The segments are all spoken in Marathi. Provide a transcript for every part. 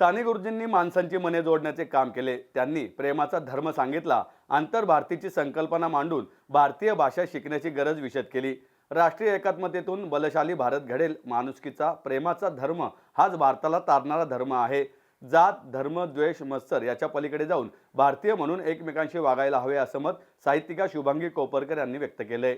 साने गुरुजींनी माणसांची मने जोडण्याचे काम केले. त्यांनी प्रेमाचा धर्म सांगितला. आंतरभारतीची संकल्पना मांडून भारतीय भाषा शिकण्याची गरज विशद केली. राष्ट्रीय एकात्मतेतून बलशाली भारत घडेल. माणुसकीचा प्रेमाचा धर्म हाच भारताला तारणारा धर्म आहे. जात धर्म द्वेष मत्सर याच्या पलीकडे जाऊन भारतीय म्हणून एकमेकांशी वागायला हवे असं मत साहित्यिका शुभांगी कोपरकर यांनी व्यक्त केलंय.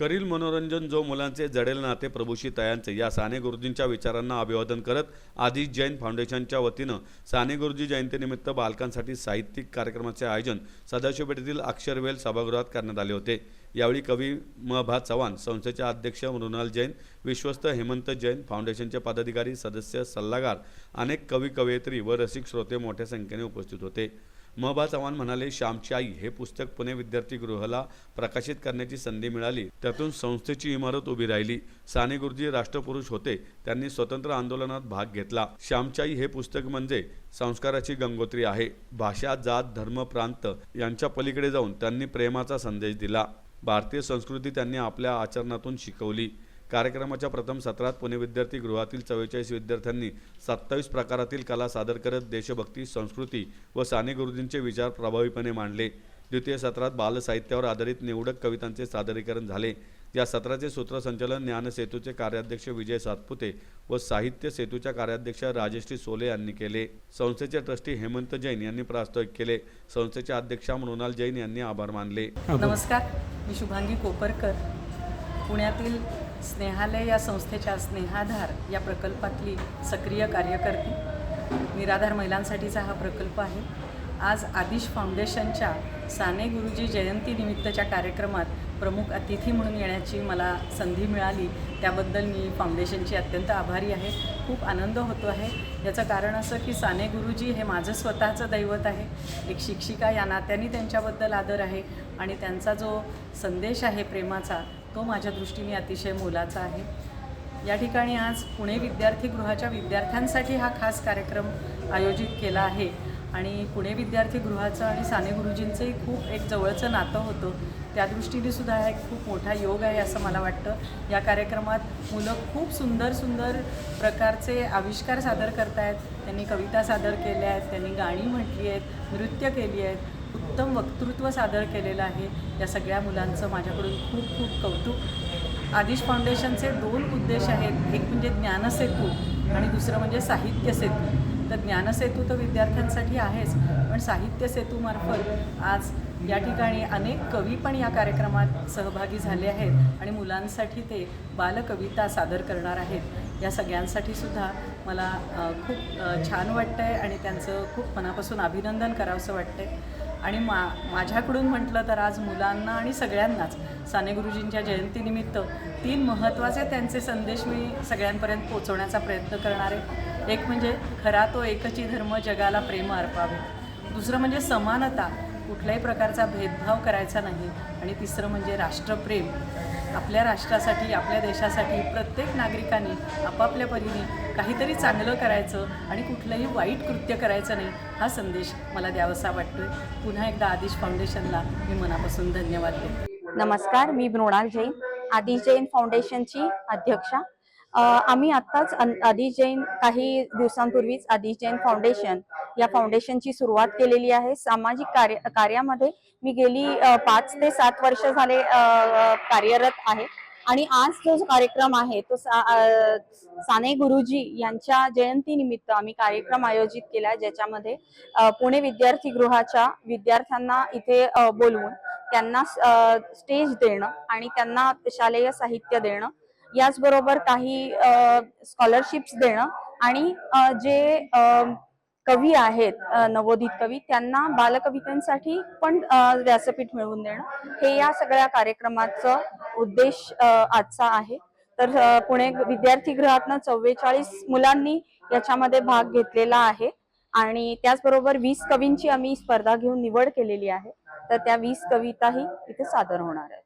करील मनोरंजन जो मुलांचे जडेल नाते प्रभूशी तयांचे या साने गुरुजींच्या विचारांना अभिवादन करत आदिश जैन फाउंडेशनच्या वतीनं साने गुरुजी जयंतीनिमित्त बालकांसाठी साहित्यिक कार्यक्रमाचे आयोजन सदाशिवपेठेतील अक्षरवेल सभागृहात करण्यात आले होते. यावेळी कवी म भा चव्हाण संस्थेचे अध्यक्ष मृणाल जैन विश्वस्त हेमंत जैन फाउंडेशनचे पदाधिकारी सदस्य सल्लागार अनेक कवी कवयित्री व रसिक श्रोते मोठ्या संख्येने उपस्थित होते. महबा चव्हाण म्हणाले श्यामची आई हे पुस्तक पुणे विद्यार्थी गृहाला प्रकाशित करण्याची संधी मिळाली. त्यातून संस्थेची इमारत उभी राहिली. साने गुरुजी राष्ट्रपुरुष होते. त्यांनी स्वतंत्र आंदोलनात भाग घेतला. श्यामची हे पुस्तक म्हणजे संस्काराची गंगोत्री आहे. भाषा जात धर्म प्रांत यांच्या पलीकडे जाऊन त्यांनी प्रेमाचा संदेश दिला. भारतीय संस्कृती त्यांनी आपल्या आचरणातून शिकवली. कार्यक्रमाच्या प्रथम सत्रात पुणे विद्यार्थी गृहातील चव्वेचाळीस विद्यार्थ्यांनी सत्तावीस प्रकारातील कला सादर करत देशभक्ती संस्कृती व साने गुरुजींचे विचार प्रभावीपणे मांडले. द्वितीय सत्रात बालसाहित्यावर आधारित निवडक कवितांचे सादरीकरण झाले. या सत्राचे सूत्रसंचालन ज्ञानसेतूचे कार्याध्यक्ष विजय सातपुते व साहित्य सेतूच्या कार्याध्यक्ष राजश्री सोले यांनी केले. संस्थेचे ट्रस्टी हेमंत जैन यांनी प्रास्ताविक केले. संस्थेच्या अध्यक्षा मृणाल जैन यांनी आभार मानले. नमस्कार. मी शुभांगी कोपरकर. पुण्यातील स्नेहालय या संस्थेच्या स्नेहाधार या प्रकल्पातली सक्रिय कार्यकर्ती. निराधार महिलांसाठीचा हा प्रकल्प आहे. आज आदिश फाउंडेशनच्या साने गुरुजी जयंतीनिमित्तच्या कार्यक्रमात प्रमुख अतिथी म्हणून येण्याची मला संधी मिळाली. त्याबद्दल मी फाउंडेशनची अत्यंत आभारी आहे. खूप आनंद होतो आहे. याचं कारण असं की साने गुरुजी हे माझं स्वतःचं दैवत आहे. एक शिक्षिका या नात्याने त्यांच्याबद्दल आदर आहे. आणि त्यांचा जो संदेश आहे प्रेमाचा तो माझ्या दृष्टीने अतिशय मोलाचा आहे. या ठिकाणी आज पुणे विद्यार्थी गृहाच्या विद्यार्थ्यांसाठी हा खास कार्यक्रम आयोजित केला आहे. आणि पुणे विद्यार्थी गृहाचं आणि साने गुरुजींचंही खूप एक जवळचं नातं होतं. त्या दृष्टीने सुद्धा हा एक खूप मोठा योग आहे असं मला वाटतं. या कार्यक्रमात मुलं खूप सुंदर सुंदर प्रकारचे आविष्कार सादर करतायत. त्यांनी कविता सादर केल्या आहेत त्यांनी गाणी म्हटली आहेत नृत्य केली आहेत. उत्तम वक्तृत्व सादर केलेलं आहे या सगळ्या मुलांचं माझ्याकडून खूप खूप कौतुक. आदिश फाउंडेशनचे दोन उद्देश आहेत. एक म्हणजे ज्ञानसेतू आणि दुसरं म्हणजे साहित्य सेतू तर ज्ञानसेतू तर विद्यार्थ्यांसाठी आहेच पण साहित्य सेतूमार्फत आज या ठिकाणी अनेक कवी पण या कार्यक्रमात सहभागी झाले आहेत आणि मुलांसाठी ते बालकविता सादर करणार आहेत. या सगळ्यांसाठी सुद्धा मला खूप छान वाटतं आहे आणि त्यांचं खूप मनापासून अभिनंदन करावंसं वाटतं आहे आणि मा माझ्याकडून म्हटलं तर आज मुलांना आणि सगळ्यांनाच साने गुरुजींच्या जयंतीनिमित्त तीन महत्त्वाचे त्यांचे संदेश मी सगळ्यांपर्यंत पोचवण्याचा प्रयत्न करणार आहे. एक म्हणजे खरा तो एकची धर्म जगाला प्रेम अर्पावे. दुसरं म्हणजे समानता. कुठल्याही प्रकारचा भेदभाव करायचा नाही. आणि तिसरं म्हणजे राष्ट्रप्रेम. आपल्या राष्ट्रासाठी आपल्या देशासाठी प्रत्येक नागरिकाने आपापल्या परीने काहीतरी चांगलं करायचं आणि कुठलंही वाईट कृत्य करायचं नाही हा संदेश मला द्यावासा वाटतोय. पुन्हा एकदा आदिश फाउंडेशनला मी मनापासून धन्यवाद देते. नमस्कार मी मृणाल जैन आदिश जैन फाउंडेशनची अध्यक्षा. आम्ही आत्ताच आदिश जैन काही दिवसांपूर्वीच आदिश जैन फाउंडेशन या फाउंडेशनची सुरुवात केलेली आहे. सामाजिक कार्य कार्यामध्ये मी गेली पाच ते सात वर्ष झाले अ, कार्यरत आहे. आणि आज जो कार्यक्रम आहे तो सा, साने गुरुजी यांच्या जयंतीनिमित्त आम्ही कार्यक्रम आयोजित केला ज्याच्यामध्ये पुणे विद्यार्थी गृहाच्या विद्यार्थ्यांना इथे बोलवून त्यांना स्टेज देणं आणि त्यांना शालेय साहित्य देणं. याचबरोबर काही स्कॉलरशिप्स देणं आणि जे कवी आहेत नवोदित कवी त्यांना बालकवितांसाठी पण व्यासपीठ मिळवून देणं हे या सगळ्या कार्यक्रमाचं उद्देश आजचा आहे. तर पुणे विद्यार्थी गृहातनं चव्वेचाळीस मुलांनी याच्यामध्ये भाग घेतलेला आहे आणि त्याचबरोबर वीस कवींची आम्ही स्पर्धा घेऊन निवड केलेली आहे. तर त्या वीस कविताही इथे सादर होणार आहेत.